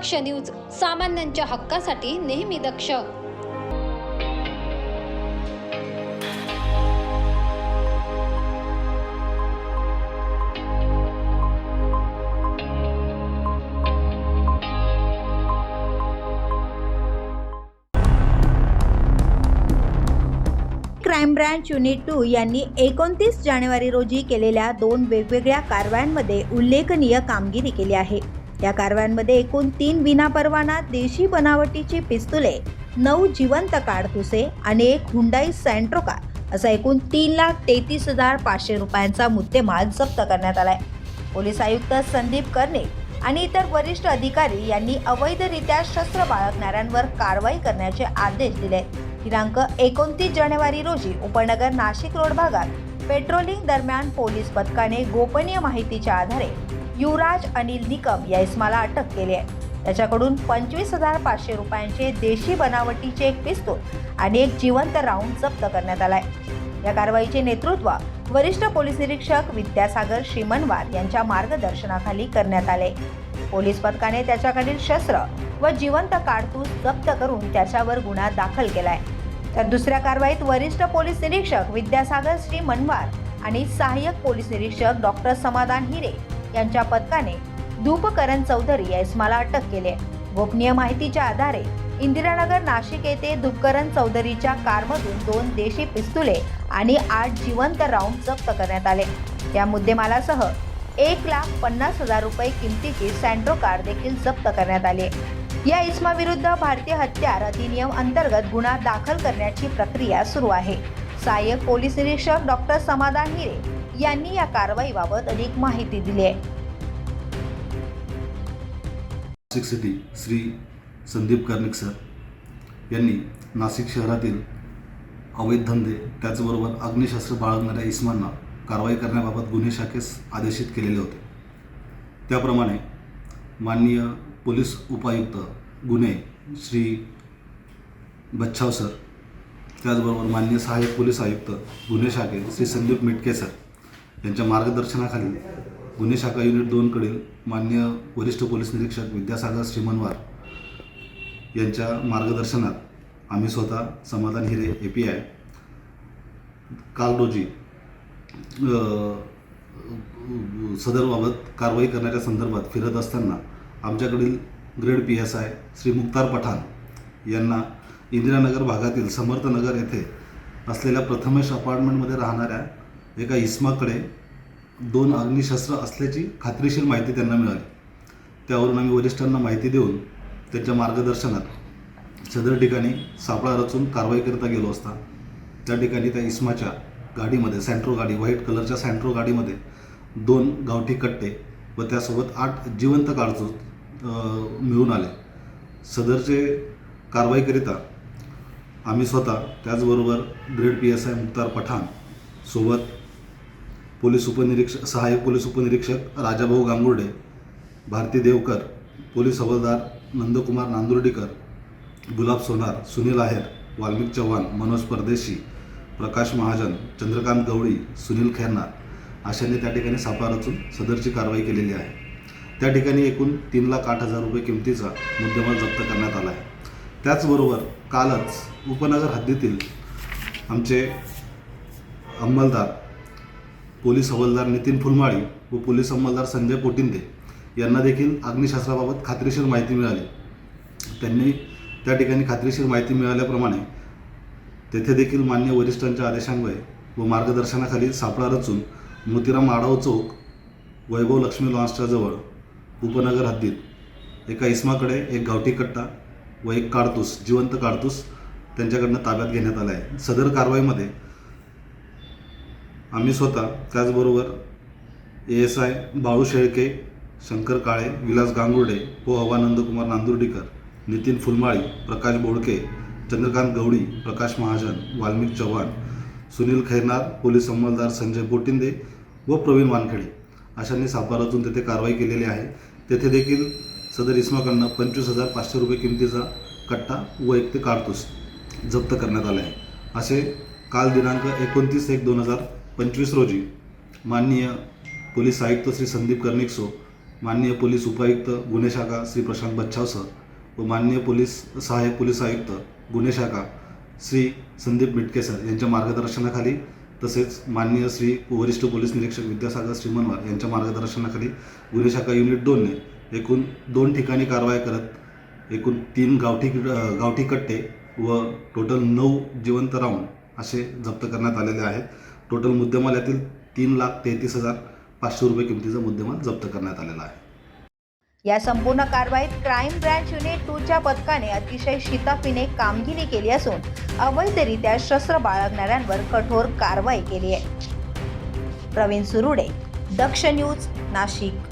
दक्ष news सामान्यांच्या हक्कासाठी नेहमी दक्ष. क्राईम ब्रँच युनिट टू यांनी एकोणतीस जानेवारी रोजी केलेल्या दोन वेगवेगळ्या कारवायांमध्ये उल्लेखनीय कामगिरी केली आहे. या कारवायांमध्ये एकूण तीन विनापरवाना देशी बनावटीची पिस्तुले नऊ जिवंत काडतुसे आणि एक हुंडाई सँट्रो कार असा एकूण तीन लाख तेहतीस हजार पाचशे रुपयांचा मुद्देमाल जप्त करण्यात आलाय. पोलीस आयुक्त संदीप कर्णे आणि इतर वरिष्ठ अधिकारी यांनी अवैधरित्या शस्त्र बाळगणाऱ्यांवर कारवाई करण्याचे आदेश दिले. दिनांक एकोणतीस जानेवारी रोजी उपनगर नाशिक रोड भागात पेट्रोलिंग दरम्यान पोलीस पथकाने गोपनीय माहितीच्या आधारे युवराज अनिल निकम या इसमाला अटक केली आहे. त्याच्याकडून पंचवीस हजार पाचशे रुपयांचे देशी बनावटीचे एक पिस्तूल आणि एक जिवंत राऊंड जप्त करण्यात आलाय. या कारवाईचे नेतृत्व वरिष्ठ पोलीस निरीक्षक विद्यासागर श्रीमनवार यांच्या मार्गदर्शनाखाली करण्यात आले. पोलीस पथकाने त्याच्याकडील शस्त्र व जिवंत काडतूस जप्त करून त्याच्यावर गुन्हा दाखल केलाय. तर दुसऱ्या कारवाईत वरिष्ठ पोलीस निरीक्षक विद्यासागर श्री मनवार आणि सहाय्यक पोलीस निरीक्षक डॉक्टर समाधान हिरे यांच्या पथकाने धूपकरण चौधरी या इसमाला अटक केली गोपनीय माहितीच्या आधारे इंदिरानगर नाशिक येथे धुपकरण चौधरीच्या कारमधून दोन देशी पिस्तुले आणि आठ जिवंत राऊंड जप्त करण्यात आले या मुद्देमालासह एक लाख पन्नास हजार रुपये किमतीची सँट्रो कार देखील जप्त करण्यात आली आहे. या इसमाविरुद्ध भारतीय हत्यार अधिनियम अंतर्गत गुन्हा दाखल करण्याची प्रक्रिया सुरू आहे. सहाय्यक पोलीस निरीक्षक डॉक्टर समाधान हिरे यांनी या कारवाईबाबत अधिक माहिती दिली आहे. नाशिक सिटी श्री संदीप कर्णिक सर यांनी नाशिक शहरातील अवैध धंदे त्याचबरोबर अग्निशस्त्र बाळगणाऱ्या इस्मांना कारवाई करण्याबाबत गुन्हे शाखेस आदेशित केलेले होते. त्याप्रमाणे माननीय पोलीस उपायुक्त गुन्हे श्री बच्छाव सर त्याचबरोबर मान्य सहाय्यक पोलीस आयुक्त गुन्हे शाखे श्री संदीप मिटके सर यांच्या मार्गदर्शनाखाली गुन्हे शाखा युनिट दोनकडील मान्य वरिष्ठ पोलीस निरीक्षक विद्यासागर श्रीमनवार यांच्या मार्गदर्शनात आम्ही स्वतः समाधान हिरे ए पी आय काल रोजी सदरबाबत कारवाई करण्याच्या संदर्भात फिरत असताना आमच्याकडील grade P S I Shri Mukhtar Pathan यांना इंदिरानगर भागातील समर्थनगर येथे असलेल्या प्रथमेश अपार्टमेंटमध्ये राहणाऱ्या एका इस्माकडे दोन अग्निशस्त्र असल्याची खात्रीशीर माहिती त्यांना मिळाली. त्यावरून आम्ही वरिष्ठांना माहिती देऊन त्यांच्या मार्गदर्शनात सदर ठिकाणी सापळा रचून कारवाईकरिता गेलो असता त्या ठिकाणी त्या इस्माच्या गाडीमध्ये सँट्रो गाडी व्हाईट कलरच्या सँट्रो गाडीमध्ये दोन गावठी कट्टे व त्यासोबत आठ जिवंत काळजूत मिळून आले. सदरचे कारवाईकरिता आम्ही स्वतः त्याचबरोबर grade P S I Mukhtar Pathan सोबत पोलीस उपनिरीक्षक सहाय्यक पोलीस उपनिरीक्षक राजाभाऊ गांगुर्डे भारती देवकर पोलीस हवालदार नंदकुमार नांदुर्डीकर गुलाब सोनार सुनील आहेर वाल्मिक चव्हाण मनोज परदेशी प्रकाश महाजन चंद्रकांत गवळी सुनील खैरनार अशांनी त्या ठिकाणी सापळा रचून सदरची कारवाई केलेली आहे. त्या ठिकाणी एकूण तीन लाख आठ हजार रुपये किमतीचा मुद्देमाल जप्त करण्यात आला आहे. त्याचबरोबर कालच उपनगर हद्दीतील आमचे अंमलदार पोलीस हवालदार नितीन फुलमाळी व पोलीस अंमलदार संजय पोटिंदे यांना देखील अग्निशास्त्राबाबत खात्रीशीर माहिती मिळाली. त्यांनी त्या ठिकाणी खात्रीशीर माहिती मिळाल्याप्रमाणे तेथे देखील मान्य वरिष्ठांच्या आदेशान्वये व मार्गदर्शनाखाली सापळा रचून मोतीराम आडाव चौक वैभव लक्ष्मी लॉन्सच्या जवळ उपनगर हद्दीत. एका इस्माकडे एक गावठी कट्टा व एक काडतूस जिवंत काडतूस त्यांच्याकडनं ताब्यात घेण्यात आला आहे सदर कारवाईमध्ये आम्ही स्वतः त्याचबरोबर A S I Balu Shelke Shankar Kale Vilas Gangurde पो हवानंदकुमार नांदुर्डीकर नितीन फुलमाळी प्रकाश बोडके चंद्रकांत गवळी प्रकाश महाजन वाल्मिक चव्हाण सुनील खैरनार पोलीस अंमलदार संजय बोटिंदे व प्रवीण वानखेडे. अशांनी सापारातून तेथे कारवाई केलेली आहे. तेथे देखील सदर इस्माकडनं पंचवीस हजार पाचशे रुपये किमतीचा कट्टा व एक ते जप्त करण्यात आले आहे. असे काल दिनांक एकोणतीस एक दोन हजार पंचवीस रोजी माननीय पोलीस आयुक्त श्री संदीप कर्णिकसो माननीय पोलीस उपायुक्त गुन्हे शाखा श्री प्रशांत बच्छाव सर व माननीय पोलीस सहाय्यक पोलीस आयुक्त गुन्हे शाखा श्री संदीप मिटके सर यांच्या मार्गदर्शनाखाली तसेच माननीय श्री वरिष्ठ पोलीस निरीक्षक विद्यासागर श्रीमनवार यांच्या मार्गदर्शनाखाली गुन्हे शाखा युनिट दोनने एकूण दोन ठिकाणी कारवाई करत एकूण तीन गावठी गावठी कट्टे व टोटल नऊ जिवंत राऊंड असे जप्त करण्यात आलेले आहेत. टोटल मुद्देमाल यातील तीन लाख तेहतीस हजार पाचशे रुपये किमतीचा मुद्देमाल जप्त करण्यात आलेला आहे. या संपूर्ण कारवाईत क्राईम ब्रँच युनिट टूच्या पथकाने अतिशय शिताफीने कामगिरी केली असून अवैधरित्या शस्त्र बाळगणाऱ्यांवर कठोर कारवाई केली आहे. प्रवीण सुरुडे दक्ष न्यूज नाशिक.